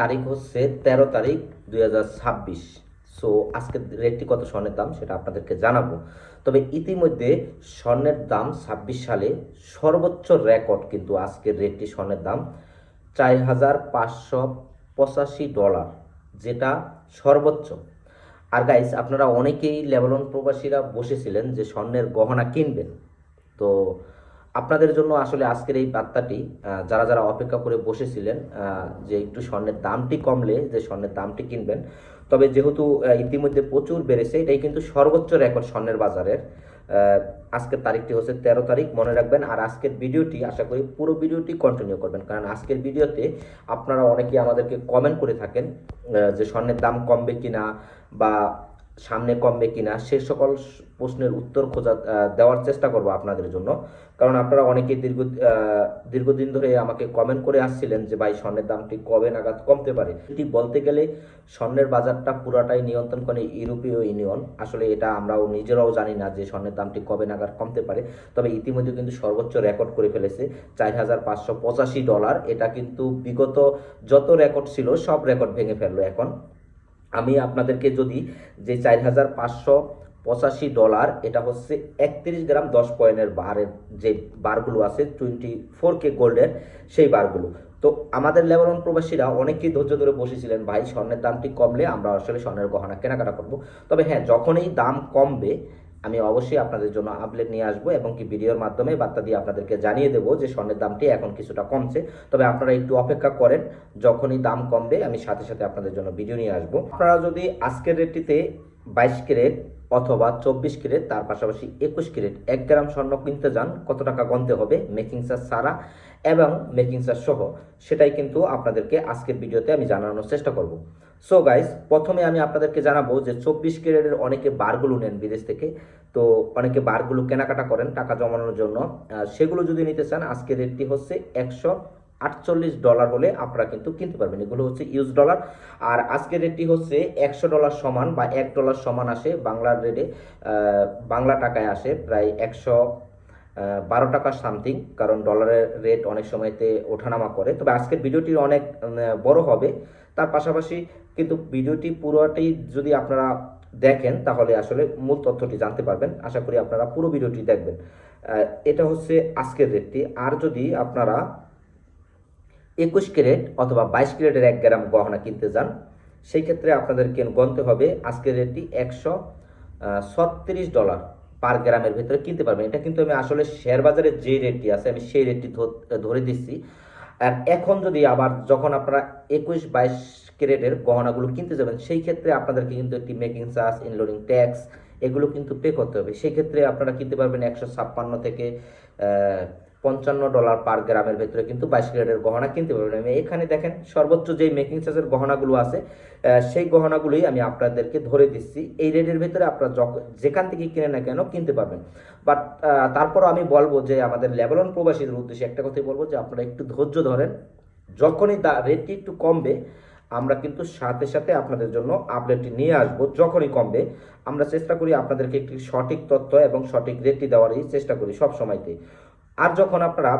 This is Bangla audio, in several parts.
তারিখ হচ্ছে তেরো তারিখ দুই হাজার ছাব্বিশ। সো আজকের রেটটি কত স্বর্ণের দাম সেটা আপনাদেরকে জানাব। তবে ইতিমধ্যে স্বর্ণের দাম ছাব্বিশ সালে সর্বোচ্চ রেকর্ড কিন্তু আজকের রেটটি স্বর্ণের দাম চার হাজার পাঁচশো পঁচাশি ডলার যেটা সর্বোচ্চ। আর গাইস আপনারা অনেকেই লেবানন প্রবাসীরা বসেছিলেন যে স্বর্ণের গহনা কিনবেন। তো আপনাদের জন্য আসলে আজকের এই বার্তাটি যারা যারা অপেক্ষা করে বসেছিলেন যে একটু স্বর্ণের দামটি কমলে যে স্বর্ণের দামটি কিনবেন, তবে যেহেতু ইতিমধ্যে প্রচুর বেড়েছে, এটাই কিন্তু সর্বোচ্চ রেকর্ড স্বর্ণের বাজারের। আজকের তারিখটি হচ্ছে তেরো তারিখ, মনে রাখবেন। আর আজকের ভিডিওটি, আশা করি পুরো ভিডিওটি কন্টিনিউ করবেন, কারণ আজকের ভিডিওতে আপনারা অনেকেই আমাদেরকে কমেন্ট করে থাকেন যে স্বর্ণের দাম কমবে কিনা বা সামনে কমবে কিনা, সে সকল প্রশ্নের উত্তর খোঁজা দেওয়ার চেষ্টা করব আপনাদের জন্য। কারণ আপনারা অনেকেই দীর্ঘ দীর্ঘদিন ধরে আমাকে কমেন্ট করে আসছিলেন যে, ভাই, স্বর্ণের দামটি কবে নাগাদ কমতে পারে? এটি বলতে গেলে স্বর্ণের বাজারটা পুরাটাই নিয়ন্ত্রণ করে ইউরোপীয় ইউনিয়ন। আসলে এটা আমরাও নিজেরাও জানি না যে, স্বর্ণের দামটি কবে নাগাদ কমতে পারে। তবে ইতিমধ্যে কিন্তু সর্বোচ্চ রেকর্ড করে ফেলেছে চার হাজার পাঁচশো পঁচাশি ডলার। এটা কিন্তু বিগত যত রেকর্ড ছিল, সব রেকর্ড ভেঙে ফেলল এখন। আমি আপনাদেরকে যদি যে চার হাজার পাঁচশো পঁচাশি ডলার, এটা হচ্ছে একত্রিশ গ্রাম দশ পয়েন্টের বারের যে বারগুলো আছে, টোয়েন্টি ফোর কে গোল্ডের সেই বারগুলো। তো আমাদের লেবানন প্রবাসীরা অনেকেই ধৈর্য ধরে বসেছিলেন, ভাই, স্বর্ণের দামটি কমলে আমরা আসলে স্বর্ণের গহনা কেনাকাটা করব। তবে হ্যাঁ যখনই দাম কমবে আমি অবশ্যই আপনাদের জন্য আপডেট নিয়ে আসব এবং কি ভিডিওর মাধ্যমে বার্তা দিয়ে আপনাদেরকে জানিয়ে দেবো যে স্বর্ণের দামটি এখন কিছুটা কমছে। তবে আপনারা একটু অপেক্ষা করেন, যখনই দাম কমবে আমি সাথে সাথে আপনাদের জন্য ভিডিও নিয়ে আসব। আপনারা যদি আজকের রেটটিতে বাইশ ক্যারেট অথবা চব্বিশ ক্যারেট, তার পাশাপাশি একুশ ক্যারেট এক গ্রাম স্বর্ণ কিনতে যান, কত টাকা গনতে হবে মেকিং চার্জ ছাড়া এবং মেকিং চার্জ সহ, সেটাই কিন্তু আপনাদেরকে আজকের ভিডিওতে আমি জানানোর চেষ্টা করব। সো গাইস প্রথমে আমি আপনাদেরকে জানাব যে চব্বিশ ক্যারেটের অনেকে বারগুলো নেন বিদেশ থেকে। তো অনেকে বারগুলো কেনাকাটা করেন টাকা জমানোর জন্য। সেগুলো যদি নিতে চান, আজকের রেটটি হচ্ছে একশো আটচল্লিশ ডলার হলে আপনারা কিন্তু কিনতে পারবেন। এগুলো হচ্ছে ইউজ ডলার। আর আজকের রেটটি হচ্ছে একশো ডলার সমান বা এক ডলার সমান আসে বাংলার রেটে। বাংলা টাকায় আসে প্রায় একশো বারো টাকা সামথিং কারণ ডলারের রেট অনেক সময়তে ওঠানামা করে। তবে আজকের ভিডিওটি অনেক বড় হবে। তার পাশাপাশি কিন্তু ভিডিওটি পুরোটাই যদি আপনারা দেখেন, তাহলে আসলে মূল তথ্যটি জানতে পারবেন। আশা করি আপনারা পুরো ভিডিওটি দেখবেন। এটা হচ্ছে আজকের রেটটি আর যদি আপনারা একুশ ক্যারেট অথবা বাইশ ক্যারেটের এক গ্রাম গহনা কিনতে যান, সেই ক্ষেত্রে আপনাদেরকে গণতে হবে আজকের রেটটি একশো ছত্রিশ ডলার পার গ্রামের ভিতরে কিনতে পারবেন। এটা কিন্তু আমি আসলে শেয়ার বাজারে যে রেটটি আছে, আমি সেই রেটটি ধর- দিচ্ছি। আর এখন যদি আবার যখন আপনারা একুশ বাইশ ক্যারেটের গহনাগুলো কিনতে যাবেন, সেই ক্ষেত্রে আপনাদেরকে কিন্তু একটি মেকিং চার্জ ইনলোডিং ট্যাক্স এগুলো কিন্তু পে করতে হবে। সেই ক্ষেত্রে আপনারা কিনতে পারবেন একশো ছাপ্পান্ন থেকে পঞ্চান্ন ডলার পার গ্রামের ভেতরে কিন্তু বাইশ ক্যারেটের গহনা কিনতে পারবেন। আমি এখানে দেখেন, সর্বোচ্চ যেই মেকিং চার্জের গহনাগুলো আছে সেই গহনাগুলোই আমি আপনাদেরকে ধরে দিচ্ছি। এই রেটের ভেতরে আপনারা যখ- যেখান থেকে কিনে না কেন কিনতে পারবেন। বাট তারপরও আমি বলব যে আমাদের লেবানন প্রবাসীদের উদ্দেশ্যে একটা কথাই বলব যে আপনারা একটু ধৈর্য ধরেন। যখনই রেটটি একটু কমবে, আমরা কিন্তু সাথে সাথে আপনাদের জন্য আপডেটটি নিয়ে আসব। যখনই কমবে, আমরা চেষ্টা করি আপনাদেরকে একটি সঠিক তথ্য এবং সঠিক রেটটি দেওয়ারই চেষ্টা করি সব সময়তে আর যখন আপনারা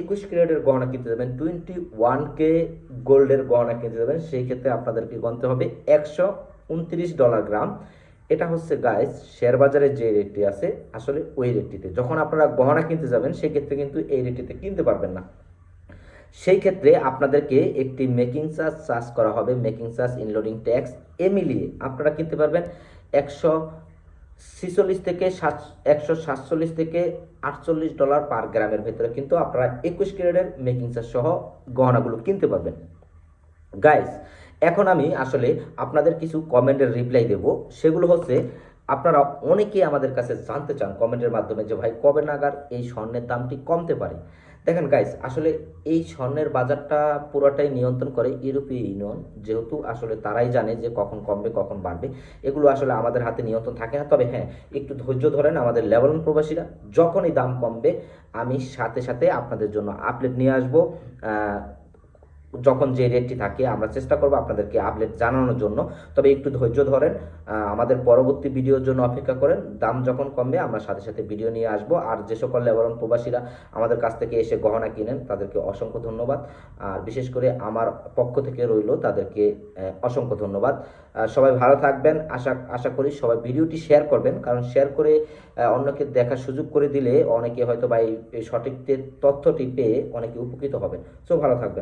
একুশ ক্যারেটের গহনা কিনতে যাবেন টোয়েন্টি ওয়ান কে গোল্ডের গহনা কিনতে যাবেন, সেই ক্ষেত্রে আপনাদেরকে গণতে হবে? একশো উনত্রিশ ডলার গ্রাম। এটা হচ্ছে গাইস শেয়ার বাজারে যে রেটটি আছে, আসলে ওই রেটটিতে। যখন আপনারা গহনা কিনতে যাবেন সেই ক্ষেত্রে কিন্তু এই রেটটিতে কিনতে পারবেন না। সেই ক্ষেত্রে আপনাদেরকে একটি মেকিং চার্জ চার্জ করা হবে। মেকিং চার্জ ইনলোডিং ট্যাক্স এ মিলিয়ে আপনারা কিনতে পারবেন একশো ছিচল্লিশ থেকে সাত, একশো সাতচল্লিশ থেকে আটচল্লিশ ডলার পার গ্রামের ভেতরে কিন্তু আপনারা একুশ ক্যারেটের মেকিং চার্জ সহ গহনাগুলো কিনতে পারবেন। গাইস এখন আমি আসলে আপনাদের কিছু কমেন্টের রিপ্লাই দেব। সেগুলো হচ্ছে, আপনারা অনেকেই আমাদের কাছে জানতে চান কমেন্টের মাধ্যমে যে, ভাই, কবে নাগাদ এই স্বর্ণের দামটি কমতে পারে? দেখেন গাইস আসলে এই স্বর্ণের বাজারটা পুরোটাই নিয়ন্ত্রণ করে ইউরোপীয় ইউনিয়ন, যেহেতু আসলে তারাই জানে যে কখন কমবে, কখন বাড়বে। এগুলো আসলে আমাদের হাতে নিয়ন্ত্রণ থাকে না। তবে হ্যাঁ একটু ধৈর্য ধরেন আমাদের লেবানন প্রবাসীরা, যখনই দাম কমবে, আমি সাথে সাথে আপনাদের জন্য আপডেট নিয়ে আসব। যখন যে রেটটি থাকে, আমরা চেষ্টা করব আপনাদেরকে আপডেট জানানোর জন্য। তবে একটু ধৈর্য ধরেন আমাদের পরবর্তী ভিডিওর জন্য অপেক্ষা করেন। দাম যখন কমবে, আমরা সাথে সাথে ভিডিও নিয়ে আসব। আর যে সকল লেবারন প্রবাসীরা আমাদের কাছ থেকে এসে গহনা কিনেন, তাদেরকে অসংখ্য ধন্যবাদ। আর বিশেষ করে আমার পক্ষ থেকে রইল তাদেরকে অসংখ্য ধন্যবাদ। সবাই ভালো থাকবেন। আশা আশা করি সবাই ভিডিওটি শেয়ার করবেন। কারণ শেয়ার করে অন্যকে দেখার সুযোগ করে দিলে অনেকে হয়তো বা এই সঠিক তথ্যটি পেয়ে অনেকে উপকৃত হবেন। সো ভালো থাকবেন।